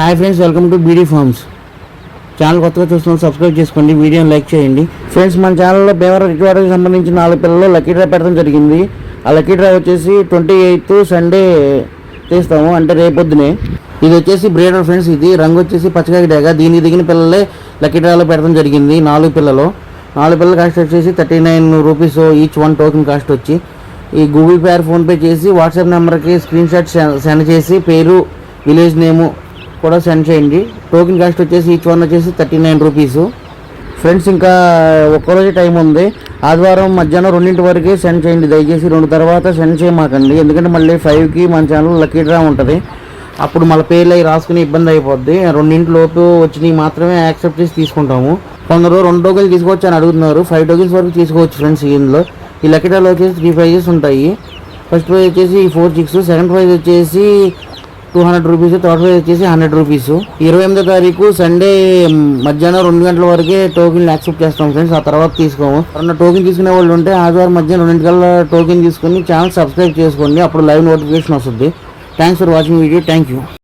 Hi friends welcome to B D farms channel కొత్తగా చూస్తున్న subscribe చేసుకోండి వీడియోని లైక్ చేయండి. ఫ్రెండ్స్ మన ఛానల్లో భీమవరం రిక్వైర్కి సంబంధించిన నాలుగు పిల్లలు లక్కీ డ్రా పెట్టడం జరిగింది. ఆ లక్కీ డ్రా వచ్చేసి ట్వంటీ ఎయిత్ సండే చేస్తాము అంటే రేపొద్దునే. ఇది వచ్చేసి బ్రీడర్ ఫ్రెండ్స్ ఇది రంగు వచ్చేసి పచ్చగా డేగా. దీనికి దిగిన పిల్లలే లక్కీ డ్రాలో పెట్టడం జరిగింది నాలుగు పిల్లలు. నాలుగు పిల్లల కాస్ట్ వచ్చేసి thirty nine rupees each one token cost వచ్చి. ఈ గూగుల్ పే ఆర్ ఫోన్పే చేసి వాట్సాప్ నెంబర్కి స్క్రీన్ షాట్ సెండ్ చేసి పేరు విలేజ్ నేము కూడా సెండ్ చేయండి. టోకెన్ కాస్ట్ వచ్చేసి ఈచ్ వన్ వచ్చేసి థర్టీ నైన్ రూపీస్ ఫ్రెండ్స్ ఇంకా ఒక్కరోజు టైం ఉంది. ఆదివారం మధ్యాహ్నం రెండింటి వరకే సెండ్ చేయండి. దయచేసి రెండు తర్వాత సెండ్ చేయమాకండి. ఎందుకంటే మళ్ళీ ఫైవ్కి మన ఛానల్ లక్కీ డ్రా ఉంటుంది. అప్పుడు మళ్ళీ పేర్లు అవి రాసుకుని ఇబ్బంది అయిపోద్ది. రెండింటి లోపు వచ్చినవి మాత్రమే యాక్సెప్ట్ చేసి తీసుకుంటాము. కొందరు రెండు టోకెన్లు తీసుకోవచ్చు అని అడుగుతున్నారు. ఫైవ్ టోకెన్స్ వరకు తీసుకోవచ్చు ఫ్రెండ్స్ ఇందులో. ఈ లక్కీ డ్రాలో వచ్చేసి త్రీ ప్రైజెస్ ఉంటాయి. ఫస్ట్ ప్రైజ్ వచ్చేసి ఫోర్ సిక్స్ సెకండ్ ప్రైజ్ వచ్చేసి two hundred rupees third prize వచ్చేసి హండ్రెడ్ రూపీస్ ఇరవై ఎనిమిదో తారీఖు సండే మధ్యాహ్నం రెండు గంటల వరకే టోకెన్ యాక్సెప్ట్ చేస్తాం ఫ్రెండ్స్ ఆ తర్వాత తీసుకోము. ఎవరన్నా టోకెన్ తీసుకునే వాళ్ళు ఉంటే ఆదివారం మధ్యాహ్నం రెండింటికల్లా టోకెన్ తీసుకుని ఛానల్ సబ్స్క్రైబ్ చేసుకోండి. అప్పుడు లైవ్ నోటిఫికేషన్ వస్తుంది. Thanks for watching video thank you